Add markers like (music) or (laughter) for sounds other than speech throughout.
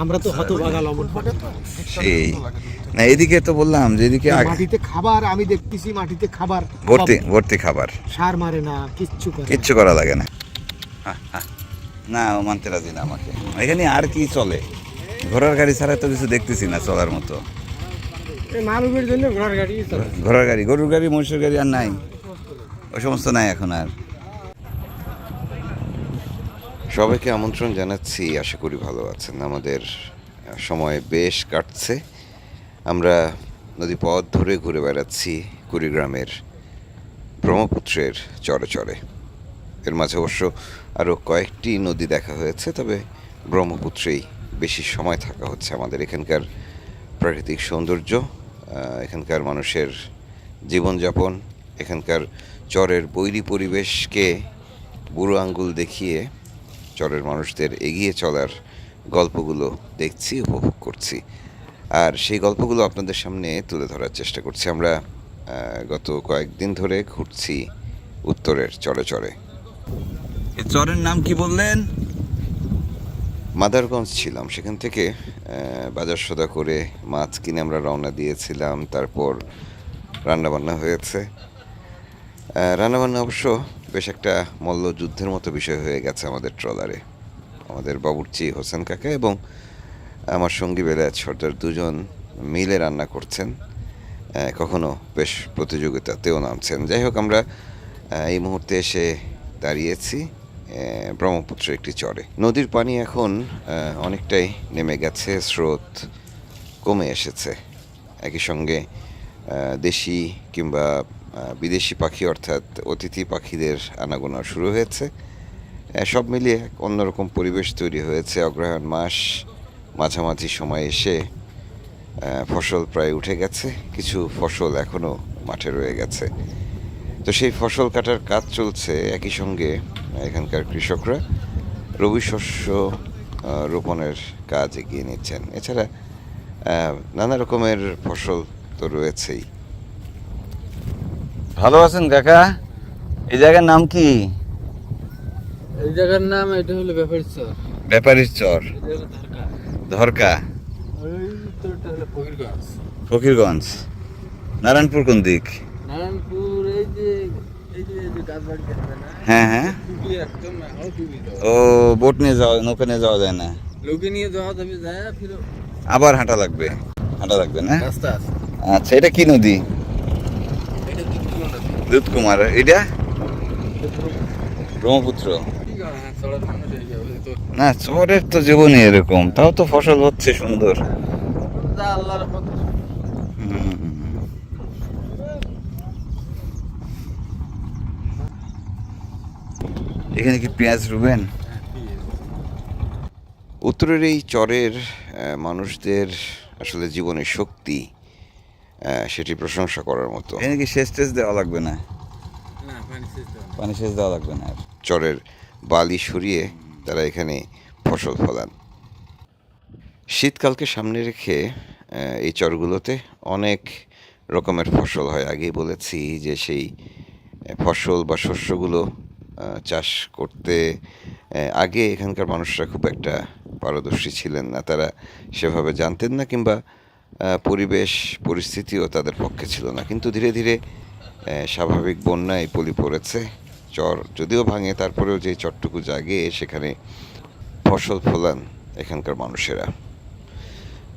আমরা তো হতভাগা লবণ সেই। না এদিকে তো বললাম যে এদিকে আগ- মাটিতে খাবার আমি দেখতেছি মাটিতে খাবার ভর্তি ভর্তি খাবার। সার মারে না কিচ্ছু করে কিচ্ছু করা লাগে না। হা, হা। না ও মানতে রাজি না আমাকে। এখানে আর কি চলে? ঘোড়ার গাড়ি ছাড়া তো কিছু দেখতেছি না চলার মতো। এই মানবের জন্য ঘোড়ার গাড়ি ঘোড়ার গাড়ি গরুর গাড়ি মহিষের গাড়ি আর নাই। ওই সমস্ত নাই এখন আর। সবাইকে আমন্ত্রণ জানাচ্ছি, আশা করি ভালো আছেন। আমাদের সময় বেশ কাটছে। আমরা নদী পথ ধরে ঘুরে বেড়াচ্ছি কুড়িগ্রামের ব্রহ্মপুত্রের চরে চরে এর মাঝে অবশ্য আরও কয়েকটি নদী দেখা হয়েছে, তবে ব্রহ্মপুত্রেই বেশি সময় থাকা হচ্ছে আমাদের। এখানকার প্রাকৃতিক সৌন্দর্য এখানকার মানুষের জীবনযাপন, এখানকার চরের বৈরী পরিবেশকে বুড়ো আঙ্গুল দেখিয়ে চরের মানুষদের এগিয়ে চলার গল্পগুলো দেখছি উপভোগ করছি। আর সেই গল্পগুলো আপনাদের সামনে তুলে ধরার চেষ্টা করছি। আমরা গত কয়েকদিন ধরে ঘুরছি উত্তরের চরে চরে। চরের নাম কি বললেন? মাদারগঞ্জ ছিলাম। সেখান থেকে আহ, বাজার সদা করে মাছ কিনে আমরা রওনা দিয়েছিলাম। তারপর রান্নাবান্না হয়েছে। রান্নাবান্না অবশ্য বেশ একটা মল্লযুদ্ধের মতো বিষয় হয়ে গেছে আমাদের ট্রলারে। আমাদের বাবুর্চি হোসেন কাকা এবং আমার সঙ্গী বেলায় সর্দার দুজন মিলে রান্না করছেন। কখনো বেশ প্রতিযোগিতাতেও নামছেন। যাই হোক আমরা এই মুহূর্তে এসে দাঁড়িয়েছি আহ, ব্রহ্মপুত্রের একটি চরে। নদীর পানি এখন অনেকটাই নেমে গেছে স্রোত কমে এসেছে। একই সঙ্গে দেশি কিংবা বিদেশি পাখি অর্থাৎ অতিথি পাখিদের আনাগোনা শুরু হয়েছে। সব মিলিয়ে এক অন্যরকম পরিবেশ তৈরি হয়েছে। অগ্রহায়ণ মাস মাঝামাঝি সময় এসে ফসল প্রায় উঠে গেছে। কিছু ফসল এখনও মাঠে রয়ে গেছে। তো সেই ফসল কাটার কাজ চলছে একই সঙ্গে এখানকার কৃষকরা। রবি শস্য রোপণের কাজ এগিয়ে নিচ্ছেন। এছাড়া নানা রকমের ফসল তো রয়েছেই। ভালো আছেন কাকা? এই জায়গার নাম কি? এই জায়গার নাম এটা হলো ব্যাপারী চর। ব্যাপারীর চর। ধরকা। ফকিরগঞ্জ। ফকিরগঞ্জ। নারায়ণপুর কোন দিক? নারায়ণপুর এই যে হ্যাঁ হ্যাঁ। ও বোট নিয়ে যাওয়া নৌকা নিয়ে যাওয়া যায় না? লোকে নিয়ে যাওয়া যাবে যায় আবার হাঁটা লাগবে। হাঁটা লাগবে না? আচ্ছা এটা কি নদী? কি আছে দুধকুমার এটা? ব্রহ্মপুত্র। না, চরের তো জীবনই এরকম, তাও তো ফসল হচ্ছে সুন্দর। এখানে কি পেঁয়াজ রুবেন? উত্তরের এই চরের মানুষদের আসলে জীবনের শক্তি। সেটি প্রশংসা করার মতো। এখানে কি সেচ টেচ দেওয়া লাগবে না? না পানি শেষ দেওয়া সেচ দেওয়া লাগবে না চরের বালি সরিয়ে তারা এখানে ফসল ফলান। শীতকালকে সামনে রেখে এই চরগুলোতে অনেক রকমের ফসল হয়। আগেই বলেছি যে সেই ফসল বা শস্যগুলো চাষ করতে আগে এখানকার মানুষরা খুব একটা পারদর্শী ছিলেন না। তারা সেভাবে জানতেন না কিংবা পরিবেশ, পরিস্থিতিও তাদের পক্ষে ছিল না। কিন্তু ধীরে ধীরে স্বাভাবিক বন্যায় পলি পড়েছে, চর যদিও ভাঙে, তারপরেও যে চরটুকু জাগে, সেখানে ফসল ফলান এখানকার মানুষেরা।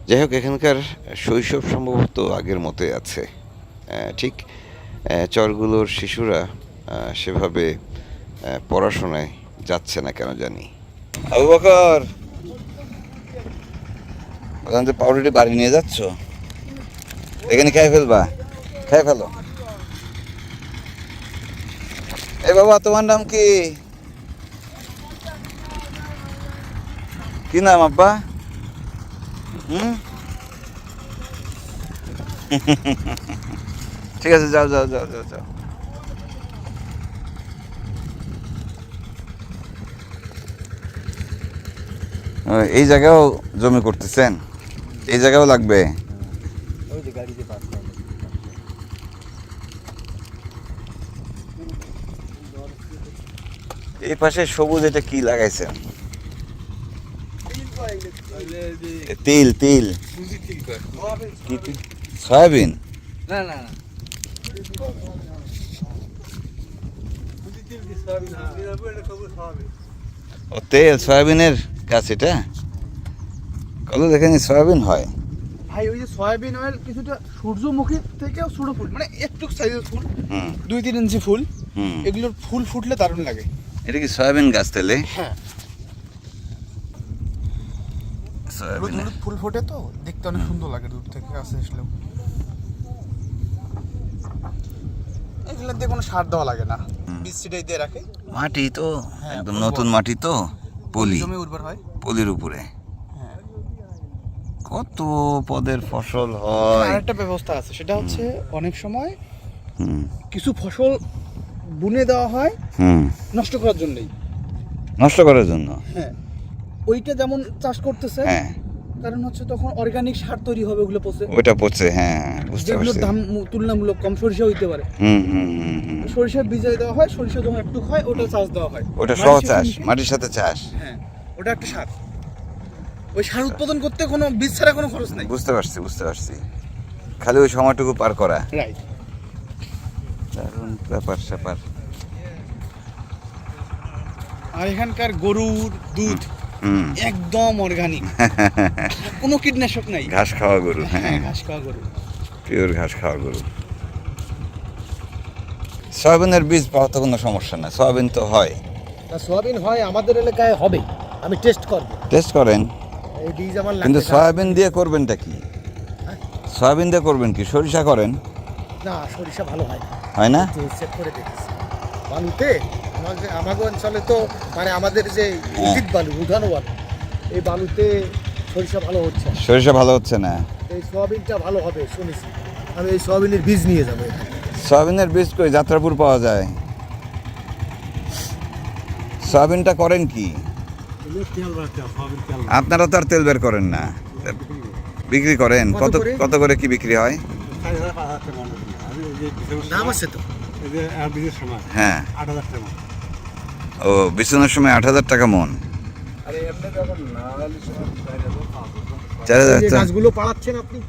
যাই হোক, এখানকার শৈশব সম্ভবত আগের মতোই আছে। ঠিক চরগুলোর শিশুরা সেভাবে পড়াশোনায় যাচ্ছে না কেন জানি। আবু বকর! বললাম যে পাউরুটি বাড়ি নিয়ে যাচ্ছ? এখানে খেয়ে ফেলবা। খেয়ে ফেলো। এ বাবা, তোমার নাম কি? কি নাম আব্বা? হুম? (laughs) ঠিক আছে, যাও যাও যাও যাও যাও। এই জায়গাও জমি করতেছেন? এই জায়গাও লাগবে? এই পাশে সবুজ এটা কি লাগাইছে? তিল তিল? সয়াবিন? না না না। ও তেল সয়াবিনের গাছ এটা? কত দেখেনি সয়াবিন হয়। ভাই ওই যে সয়াবিন অয়েল কিছুটা সূর্যমুখী থেকেও ছোট ফুল মানে একটু সাইজের ফুল হুম। দুই তিন ইঞ্চি ফুল হুম। এগুলোর ফুল ফুটলে দারুণ লাগে। এটা কি সয়াবিন গাছ তেলে হ্যাঁ। সয়াবিন। ফুল ফোটে তো দেখতে অনেক সুন্দর লাগে দূর থেকে কাছে আসলেও। এগুলোর দিয়ে কোনো সার দেওয়া লাগে না বীজ ছিটাই দিয়ে রাখে। মাটি তো হ্যাঁ, একদম নতুন মাটি তো পলি। জমি উর্বর হয়। পলির উপরে। কত পদের ফসল হয়? আরেকটা ব্যবস্থা আছে সেটা হচ্ছে অনেক সময় কিছু ফসল বুনে দেওয়া হয় হুম। নষ্ট করার জন্যই। নষ্ট করার জন্য? হ্যাঁ। ওইটা যেমন চাষ করতেছে হ্যাঁ। কারণ হচ্ছে তখন অর্গানিক সার তৈরি হবে ওগুলো পচে। ওইটা পড়ছে হ্যাঁ বুঝতে পারছি। দাম তুলনামূলক কম সরিষা হইতে পারে। হুম হুম সরিষা বীজাই দেওয়া হয় সরিষা যখন একটু হয় ওটা চাষ দেওয়া হয়। ওটা সহ চাষ মাটির সাথে চাষ? হ্যাঁ ওটা একটা সার। ওই সার উৎপাদন করতে কোনো বীজ ছাড়া কোনো খরচ নাই। বুঝতে পারছি বুঝতে পারছি। খালি ওই সময়টুকু পার করা। রাইট দারুণ ব্যাপার স্যাপার। আর এখানকার গরুর দুধ হুম একদম অর্গানিক (laughs) কোনো কীটনাশক নাই। ঘাস খাওয়া গরু হ্যাঁ হ্যাঁ। ঘাস খাওয়া গরু। পিওর ঘাস খাওয়া গরু। সয়াবিনের বীজ পাওয়া তো কোনো সমস্যা না সয়াবিন তো হয়। তা সোয়াবিন হয় আমাদের এলাকায় হবে আমি টেস্ট করব। টেস্ট করেন। কিন্তু। সয়াবিন দিয়ে করবেনটা কি? সয়াবিন দিয়ে করবেন কি? সরিষা করেন? না সরিষা ভালো হয় হয় না? চেক করে দেখেছি বালুতে আমাদের আমাদের অঞ্চলে তো মানে আমাদের যে হ্যাঁ। উচিত বালু উঠানো বালু এই বালুতে সরিষা ভালো হচ্ছে সরিষা ভালো হচ্ছে না? এই সোয়াবিনটা ভালো হবে শুনেছি। আমি এই সোয়াবিনের বীজ নিয়ে যাব সয়াবিনের বীজ কই? যাত্রাপুর পাওয়া যায়। সয়াবিনটা করেন কি? আপনারা তো আর তেল বের করেন না। বিক্রি করেন। কত কত করে? কি বিক্রি হয়? দাম আছে তো। হ্যাঁ। ও বিছানোর সময় আট হাজার টাকা মন। চার হাজার গাছগুলো পাড়াচ্ছেন আপনি?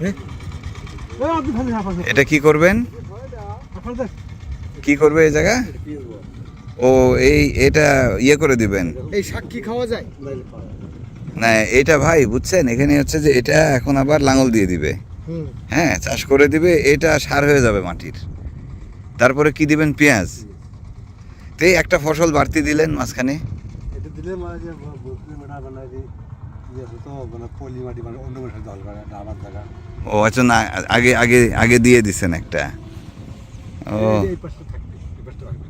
হ্যাঁ? এটা কি করবেন? কি করবে এই জায়গা ও এই এটা ইয়ে করে দিবেন। এই সাক্ষী খাওয়া যায়? না এটা ভাই বুঝছেন? এখানে হচ্ছে যে এটা এখন আবার লাঙল দিয়ে দিবে। হ্যাঁ চাষ করে দিবে এটা সার হয়ে যাবে মাটির। তারপরে কি দিবেন? পেঁয়াজ। তো এই একটা ফসল বাড়তি দিলেন মাঝখানে? এটা দিলে মানে ইয়ে মানে মানে ও আচ্ছা না আগে আগে আগে দিয়ে দিছেন একটা। ও এই পাশটা থাকবে এই পাশটা রাখবে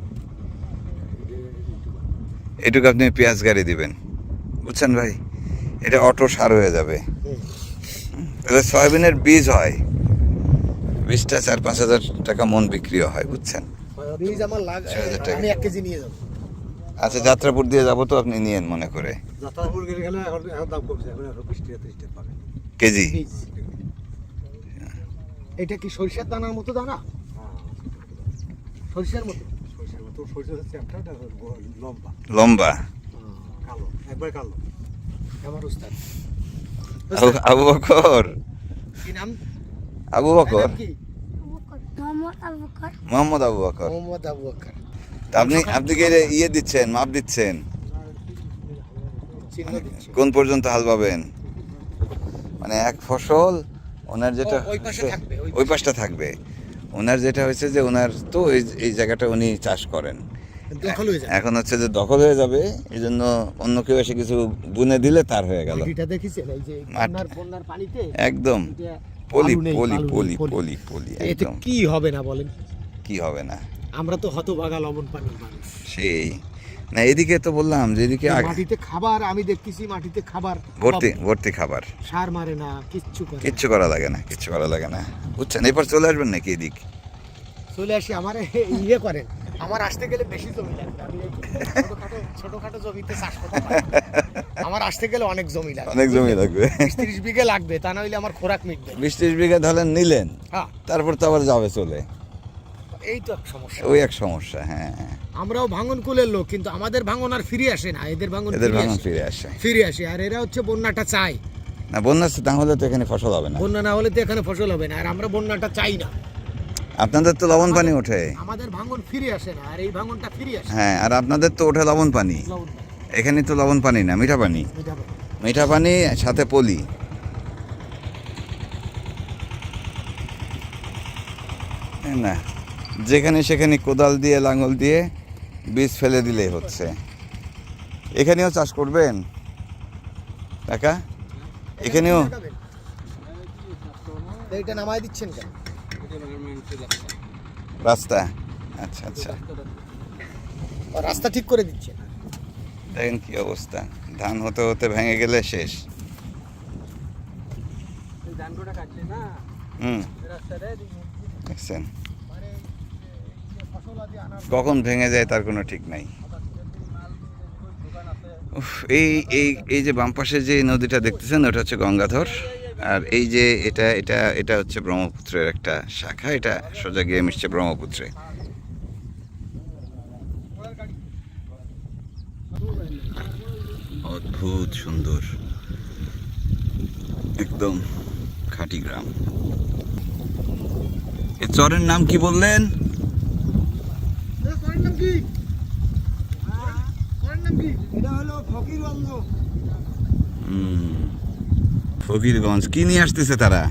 এটুকু আপনি পেঁয়াজ গাড়ি দিবেন। বুঝছেন ভাই? এটা অটো সার হয়ে যাবে। এটা সয়াবিনের বীজ হয়। বীজটা চার পাঁচ হাজার টাকা মন বিক্রিও হয় বুঝছেন? বীজ আমার লাগ ছয় হাজার টাকা। আমি এক কেজি নিয়ে যাব। আচ্ছা যাত্রাপুর দিয়ে যাব তো আপনি নিয়েন মনে করে। যাত্রাপুর গেলে গেলে এখন এখন দাম কমছে। এখন একশো বিশ টাকা ত্রিশ টাকা পাবে কেজি? এটা কি সরিষার দানার মতো দানা? সরিষার মতো? মতো সরষে হচ্ছে একটা লম্বা। লম্বা। কালো একবার কালো। আমার উস্তাদ। আবু- আবু বকর। কি নাম? আবু বকর। মোহাম্মদ আবু বকর। মোহাম্মদ আবু বকর। তা আপনি আপনি কি ইয়ে দিচ্ছেন মাপ দিচ্ছেন? কোন পর্যন্ত হাল পাবেন? মানে এক ফসল ওনার যেটা ওই পাশে থাকবে, ওই ওই পাশটা থাকবে। ওনার যেটা হয়েছে যে ওনার তো এই এই জায়গাটা উনি চাষ করেন। এখন হচ্ছে যে দখল হয়ে যাবে এই জন্য অন্য কেউ এসে কিছু বুনে দিলে তার হয়ে গেল। একদম। পলি পলি পলি পলি। পলি একদম। কি হবে না বলেন? কি হবে না? আমরা তো হতভাগা লবণ পানির মানুষ। সেই। না এদিকে তো বললাম যে এদিকে মাটিতে খাবার আমি দেখতেছি মাটিতে খাবার। ভর্তি ভর্তি খাবার। সার মারে না কিচ্ছু করে কিচ্ছু করা লাগে না কিচ্ছু করা লাগে না। বুঝছেন? এরপর চলে আসবেন নাকি এদিক? চলে আসি আমার ইয়ে করেন। আমার আসতে গেলে বেশি জমি লাগবে। আমি ছোটখাটো ছোটখাটো জমিতে চাষ করতে পারি। আমার আসতে গেলে অনেক জমি লাগবে। অনেক জমি লাগবে। তিরিশ বিঘে লাগবে তা না হইলে আমার খোরাক মিটবে। বিশ ত্রিশ বিঘা ধরেন নিলেন হ্যাঁ। তারপর তো আবার যাবে চলে। এই তো এক সমস্যা। ওই এক সমস্যা হ্যাঁ আমরাও ভাঙন কুলের লোক কিন্তু আমাদের ভাঙন আর ফিরে আসে না এদের ভাঙন এদের ফিরে ভাঙন আসে। ফিরে আসে। ফিরে আসে আর এরা হচ্ছে বন্যাটা চাই না বন্যা তাহলে তো এখানে ফসল হবে না। বন্যা না হলে তো এখানে ফসল হবে না আর আমরা বন্যাটা চাই না। আপনাদের তো লবণ পানি ওঠে। আমাদের ভাঙন ফিরে আসে না আর এই ভাঙনটা ফিরে আসে। হ্যাঁ আর আপনাদের তো ওঠে লবণ পানি। এখানে তো লবণ পানি না মিঠা পানি। মিঠা পানি। সাথে পলি। না। যেখানে সেখানে কোদাল দিয়ে লাঙল দিয়ে বীজ ফেলে দিলেই হচ্ছে। এখানেও চাষ করবেন? কাকা এখানেও? এইটা নামাই দিচ্ছেন কেন? রাস্তা? আচ্ছা আচ্ছা। রাস্তা ঠিক করে দিচ্ছেন দেখেন কি অবস্থা। ধান হতে হতে ভেঙে গেলে শেষ। ধানটা কাটলে না? হুম। দেখছেন? কখন ভেঙে যায় তার কোনো ঠিক নাই। এই এই এই যে বাম পাশে যে নদীটা দেখতেছেন, ওটা হচ্ছে গঙ্গাধর। আর এই যে এটা এটা এটা হচ্ছে ব্রহ্মপুত্রের একটা শাখা, এটা সোজা গিয়ে মিশছে ব্রহ্মপুত্রে। অদ্ভুত সুন্দর, একদম খাঁটি গ্রাম। এ চরের নাম কি বললেন? হুম, ফকিরগঞ্জ। কি নিয়ে আসতেছে তারা?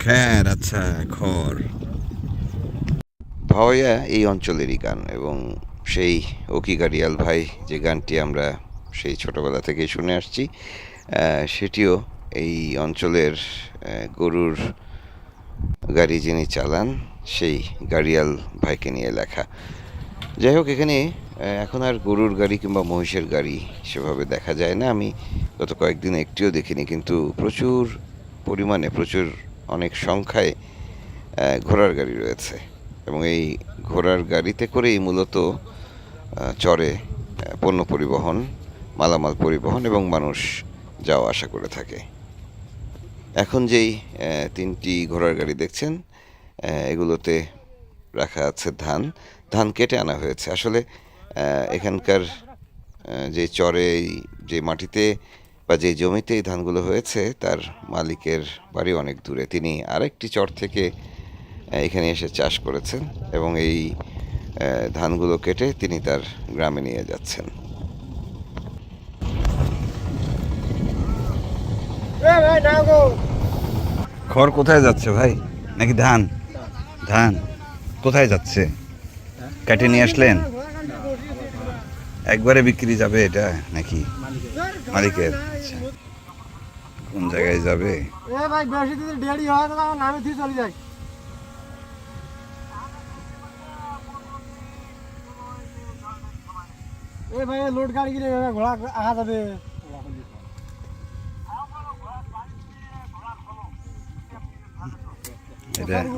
খ্যার আচ্ছা খড়। ভাওয়া এই অঞ্চলেরই গান এবং সেই ওকি গাড়িয়াল ভাই যে গানটি আমরা সেই ছোটবেলা থেকেই শুনে আসছি সেটিও এই অঞ্চলের গরুর গাড়ি যিনি চালান, সেই গাড়িয়াল ভাইকে নিয়ে লেখা। যাই হোক, এখানে এখন আর গরুর গাড়ি কিংবা মহিষের গাড়ি সেভাবে দেখা যায় না। আমি গত কয়েকদিন একটিও দেখিনি, কিন্তু প্রচুর পরিমাণে, প্রচুর অনেক সংখ্যায় ঘোড়ার গাড়ি রয়েছে। এবং এই ঘোড়ার গাড়িতে করেই মূলত চরে পণ্য পরিবহন, মালামাল পরিবহন এবং মানুষ যাওয়া আসা করে থাকে। এখন যেই তিনটি ঘোড়ার গাড়ি দেখছেন এগুলোতে রাখা আছে ধান। ধান কেটে আনা হয়েছে। আসলে এখানকার যে চরে, যে মাটিতে বা যে জমিতে এই ধানগুলো হয়েছে, তার মালিকের বাড়ি অনেক দূরে। তিনি আরেকটি চর থেকে এখানে এসে চাষ করেছেন এবং এই ধানগুলো কেটে তিনি তার গ্রামে নিয়ে যাচ্ছেন। খড় কোথায় যাচ্ছে ভাই? নাকি ধান? ধান। কোথায় যাচ্ছে? কেটে নিয়ে আসলেন? একবারে বিক্রি যাবে এটা নাকি? মালিকের। আচ্ছা। কোন জায়গায় যাবে? এ ভাই লোড গাড়ি গিয়ে ঘোড়া আহা যাবে।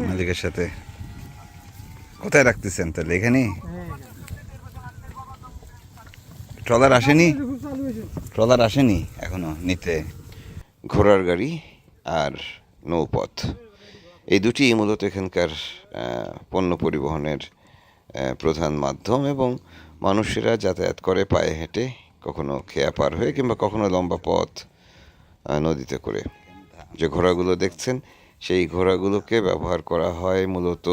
মালিকের সাথে। কোথায় রাখতেছেন তাহলে? এখানে? ট্রলার আসেনি? ট্রলার আসেনি এখনও নিতে? ঘোড়ার গাড়ি আর নৌপথ। এই দুটি মূলত এখানকার পণ্য পরিবহনের প্রধান মাধ্যম এবং মানুষেরা যাতায়াত করে পায়ে হেঁটে, কখনো খেয়া পার হয়ে কিংবা কখনো লম্বা পথ নদীতে করে। যে ঘোড়াগুলো দেখছেন সেই ঘোড়াগুলোকে ব্যবহার করা হয় মূলত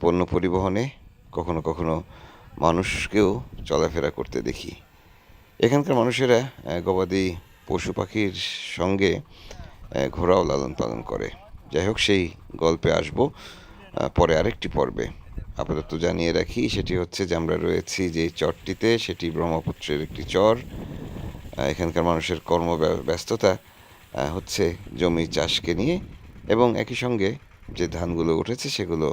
পণ্য পরিবহনে। কখনো কখনো মানুষকেও চলাফেরা করতে দেখি। এখানকার মানুষেরা গবাদি পশু পাখির সঙ্গে ঘোড়াও লালন পালন করে। যাই হোক, সেই গল্পে আসব পরে আরেকটি পর্বে। আপাতত জানিয়ে রাখি, সেটি হচ্ছে যে আমরা রয়েছি যে চরটিতে, সেটি ব্রহ্মপুত্রের একটি চর। এখানকার মানুষের কর্ম ব্যস্ততা হচ্ছে জমি চাষকে নিয়ে। এবং একই সঙ্গে যে ধানগুলো উঠেছে সেগুলো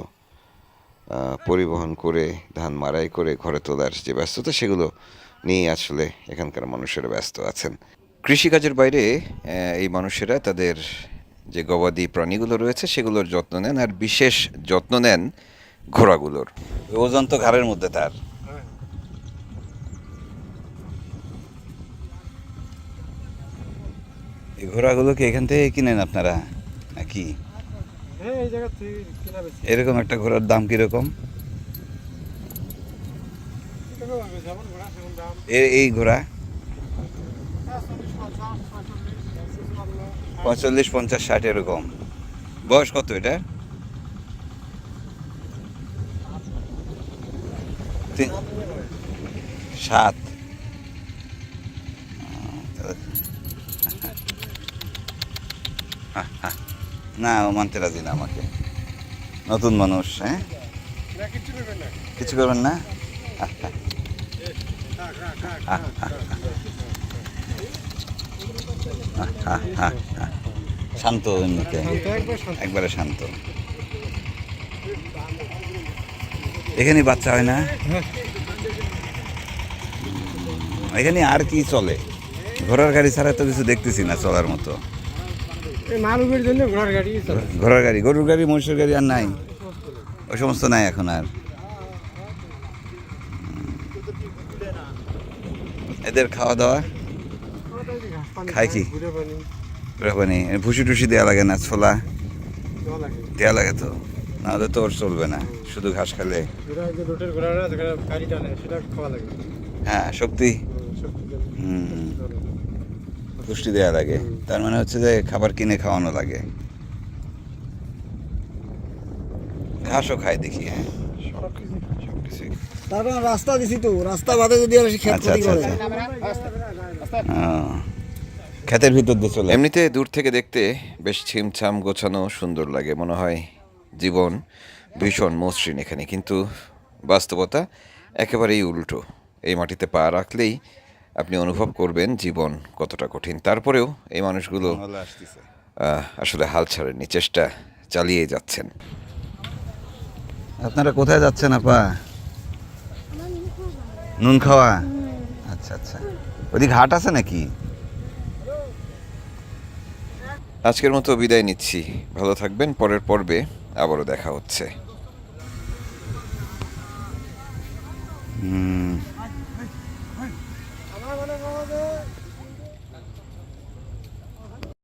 পরিবহন করে ধান মাড়াই করে ঘরে তোলার যে ব্যস্ততা সেগুলো নিয়ে আসলে এখানকার মানুষেরা ব্যস্ত আছেন। কৃষিকাজের বাইরে এই মানুষেরা তাদের যে গবাদি প্রাণীগুলো রয়েছে সেগুলোর যত্ন নেন আর বিশেষ যত্ন নেন ঘোড়াগুলোর। ওজন তো ঘাড়ের মধ্যে তার। এই ঘোড়াগুলো কি এখান থেকে কিনেন আপনারা? নাকি? হ্যাঁ এরকম একটা ঘোড়ার দাম কীরকম? এই ঘোড়া? পঁয়তাল্লিশ পঞ্চাশ ষাট এরকম। বয়স কত এটা? তিন- সাত। না ও মানতে রাজি না আমাকে। নতুন মানুষ হ্যাঁ? কিছু করবেন না। শান্ত এমনিতে একবারে শান্ত। এখানে বাচ্চা হয় না? এখানে আর কি চলে? ঘোড়ার গাড়ি ছাড়া তো কিছু দেখতেছি না চলার মতো। ঘোড়ার গাড়ি গরুর গাড়ি মহিষের গাড়ি আর নাই? ওই সমস্ত নাই এখন আর? এদের খাওয়া দাওয়া? খায় কি? পানি ভুসি টুসি দেওয়া লাগে না ছোলা? দেওয়া লাগে তো। নাহলে তো ওর চলবে না শুধু ঘাস খেলে। না হ্যাঁ শক্তি। হুম। পুষ্টি দেওয়া লাগে তার মানে হচ্ছে যে খাবার কিনে খাওয়ানো লাগে। ঘাসও খায় দেখি হ্যাঁ। তারপর রাস্তা দিছি তো রাস্তা বাদে যদি আর খেত আচ্ছা ক্ষতি আচ্ছা করে। আচ্ছা। ক্ষেতের ভিতর দিয়ে চলে। এমনিতে দূর থেকে দেখতে বেশ ছিমছাম গোছানো সুন্দর লাগে। মনে হয় জীবন ভীষণ মসৃণ এখানে। কিন্তু বাস্তবতা একেবারেই উল্টো। এই মাটিতে পা রাখলেই আপনি অনুভব করবেন জীবন কতটা কঠিন। তারপরেও এই মানুষগুলো আসলে হাল ছাড়েননি চেষ্টা চালিয়ে যাচ্ছেন। আপনারা কোথায় যাচ্ছেন আপা? নুন খাওয়া? আচ্ছা আচ্ছা। ওদিকে ঘাট আছে নাকি? আজকের মতো বিদায় নিচ্ছি। ভালো থাকবেন পরের পর্বে আবারও দেখা হচ্ছে। হুম।